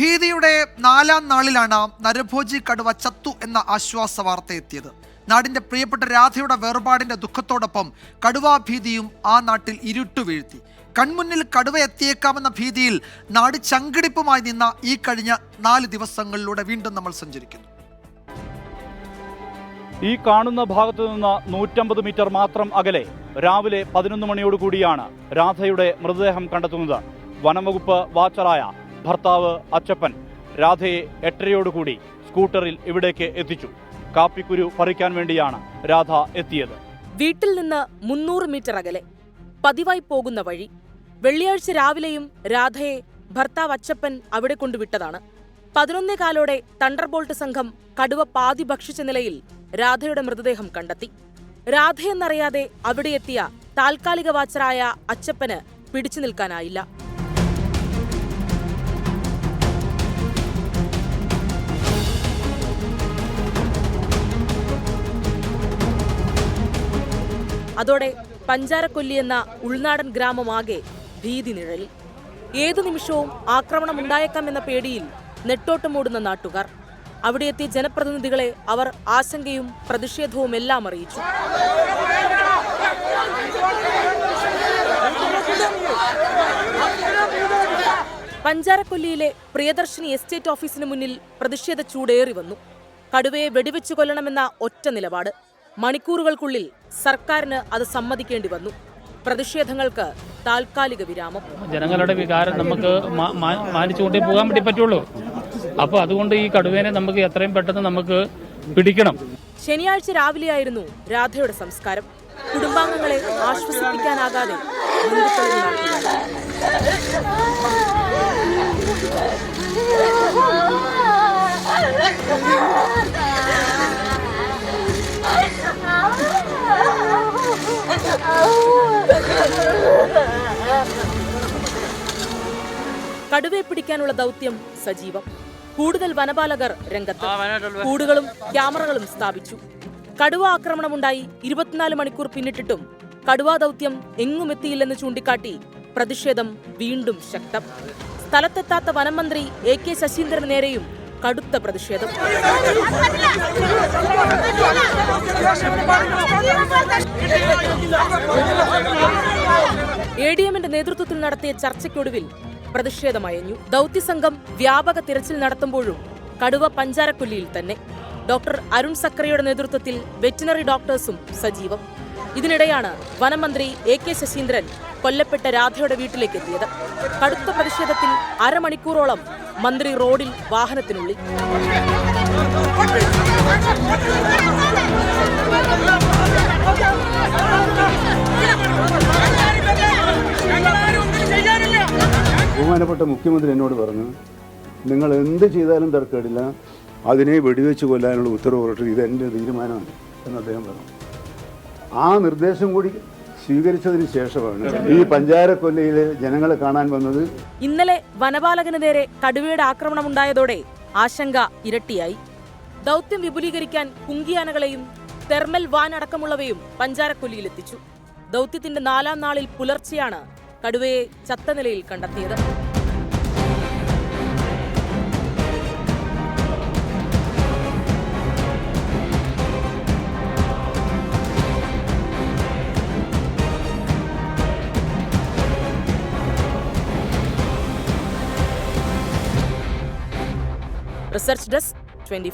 ഭീതിയുടെ നാലാം നാളിലാണ് നരഭോജി കടുവ ചത്തു എന്ന ആശ്വാസ വാർത്ത എത്തിയത്. നാടിന്റെ പ്രിയപ്പെട്ട രാധയുടെ വേർപാടിന്റെ ദുഃഖത്തോടൊപ്പം കടുവാ ഭീതിയും ആ നാട്ടിൽ ഇരുട്ടു വീഴ്ത്തി. കൺമുന്നിൽ കടുവ എത്തിയേക്കാമെന്ന ഭീതിയിൽ നാട് ചങ്കിടിപ്പുമായി നിന്ന ഈ കഴിഞ്ഞ നാല് ദിവസങ്ങളിലൂടെ വീണ്ടും നമ്മൾ സഞ്ചരിക്കുന്നു. ഈ കാണുന്ന ഭാഗത്തു നിന്ന് നൂറ്റമ്പത് മീറ്റർ മാത്രം അകലെ രാവിലെ പതിനൊന്ന് മണിയോടുകൂടിയാണ് രാധയുടെ മൃതദേഹം കണ്ടെത്തുന്നത്. വനംവകുപ്പ് വാച്ചറായ ഭർത്താവ് അച്ചപ്പൻ രാധയെ എട്ടരയോടുകൂടി സ്കൂട്ടറിൽ ഇവിടേക്ക് എത്തിച്ചു. കാപ്പിക്കുരു പറിക്കാൻ വേണ്ടിയാണ് രാധ എത്തിയത്. വീട്ടിൽ നിന്ന് മുന്നൂറ് മീറ്റർ അകലെ പതിവായി പോകുന്ന വഴി വെള്ളിയാഴ്ച രാവിലെയും രാധയെ ഭർത്താവ് അച്ചപ്പൻ അവിടെ കൊണ്ടുവിട്ടതാണ്. പതിനൊന്നേ കാലോടെ തണ്ടർബോൾട്ട് സംഘം കടുവ പാതി ഭക്ഷിച്ച നിലയിൽ രാധയുടെ മൃതദേഹം കണ്ടെത്തി. രാധയെന്നറിയാതെ അവിടെ എത്തിയ താൽക്കാലിക വാച്ചറായ അച്ചപ്പന് പിടിച്ചു നിൽക്കാനായില്ല. അതോടെ പഞ്ചാരക്കൊല്ലി എന്ന ഉൾനാടൻ ഗ്രാമമാകെ ഭീതി നിഴലിൽ. ഏതു നിമിഷവും ആക്രമണം ഉണ്ടായേക്കാം എന്ന പേടിയിൽ നെട്ടോട്ടമോടുന്ന നാട്ടുകാർ. അവിടെ എത്തിയ ജനപ്രതിനിധികളെ അവർ ആശങ്കയും പ്രതിഷേധവും എല്ലാം അറിയിച്ചു. പഞ്ചാരക്കൊല്ലിയിലെ പ്രിയദർശിനി എസ്റ്റേറ്റ് ഓഫീസിന് മുന്നിൽ പ്രതിഷേധ ചൂടേറി വന്നു കടുവയെ വെടിവെച്ചു കൊല്ലണമെന്ന ഒറ്റ നിലപാട്. മണിക്കൂറുകൾക്കുള്ളിൽ സർക്കാരിന് അത് സമ്മതിക്കേണ്ടി വന്നു. പ്രതിഷേധങ്ങൾക്ക് താൽക്കാലിക വിരാമം. ജനങ്ങളുടെ വികാരം നമുക്ക് മാനിച്ചുകൊണ്ടേ പോകാൻ വേണ്ടി പറ്റുള്ളൂ. അപ്പോൾ അതുകൊണ്ട് ഈ കടുവേനെ നമുക്ക് എത്രയും പെട്ടെന്ന് നമുക്ക് പിടിക്കണം. ശനിയാഴ്ച രാവിലെയായിരുന്നു രാധയുടെ സംസ്കാരം. കുടുംബാംഗങ്ങളെ ആശ്വസിപ്പിക്കാനാകാതെ ബന്ധുക്കളിൽ കടുവയെ പിടിക്കാനുള്ള ദൗത്യം സജീവം. കൂടുതൽ വനപാലകർ രംഗത്ത്. കൂടുകളും ക്യാമറകളും സ്ഥാപിച്ചു. കടുവ ആക്രമണമുണ്ടായി ഇരുപത്തിനാല് മണിക്കൂർ പിന്നിട്ടിട്ടും കടുവാ ദൗത്യം എങ്ങും എത്തിയില്ലെന്ന് ചൂണ്ടിക്കാട്ടി പ്രതിഷേധം വീണ്ടും ശക്തം. സ്ഥലത്തെത്താത്ത വനം മന്ത്രി എ കെ ശശീന്ദ്രന് നേരെയും കടുത്ത പ്രതിഷേധം. എ ഡി എമ്മിന്റെ നേതൃത്വത്തിൽ നടത്തിയ ചർച്ചയ്ക്കൊടുവിൽ പ്രതിഷേധമയഞ്ഞു ദൗത്യസംഘം വ്യാപക തിരച്ചിൽ നടത്തുമ്പോഴും കടുവ പഞ്ചാരക്കൊല്ലിയിൽ തന്നെ. ഡോക്ടർ അരുൺ സക്രയുടെ നേതൃത്വത്തിൽ വെറ്റിനറി ഡോക്ടേഴ്സും സജീവം. ഇതിനിടെയാണ് വനമന്ത്രി എ കെ ശശീന്ദ്രൻ കൊല്ലപ്പെട്ട രാധയുടെ വീട്ടിലേക്ക് എത്തിയത്. കടുത്ത പ്രതിഷേധത്തിൽ അരമണിക്കൂറോളം മന്ത്രി റോഡിൽ വാഹനത്തിനുള്ളിൽ. ബഹുമാനപ്പെട്ട മുഖ്യമന്ത്രി എന്നോട് പറഞ്ഞു നിങ്ങൾ എന്ത് ചെയ്താലും തർക്കമില്ല അതിനെ വെടിവെച്ച് കൊല്ലാനുള്ള ഉത്തരവ് പുറത്തു ഇത് എന്റെ തീരുമാനമാണ് എന്ന് അദ്ദേഹം പറഞ്ഞു. ആ നിർദ്ദേശം കൂടി സ്വീകരിച്ചതിന് ശേഷമാണ് ഈ പഞ്ചാരക്കൊല്ലയിലെ ജനങ്ങളെ കാണാൻ വന്നത്. ഇന്നലെ വനപാലകന് നേരെ കടുവയുടെ ആക്രമണം ഉണ്ടായതോടെ ആശങ്ക ഇരട്ടിയായി. ദൗത്യം വിപുലീകരിക്കാൻ കുങ്കിയാനകളെയും തെർമൽ വാൻ അടക്കമുള്ളവയും പഞ്ചാരക്കൊല്ലിയിലെത്തിച്ചു. ദൗത്യത്തിന്റെ നാലാം നാളിൽ പുലർച്ചെയാണ് കടുവയെ ചത്ത നിലയിൽ കണ്ടെത്തിയത്. Research desk twenty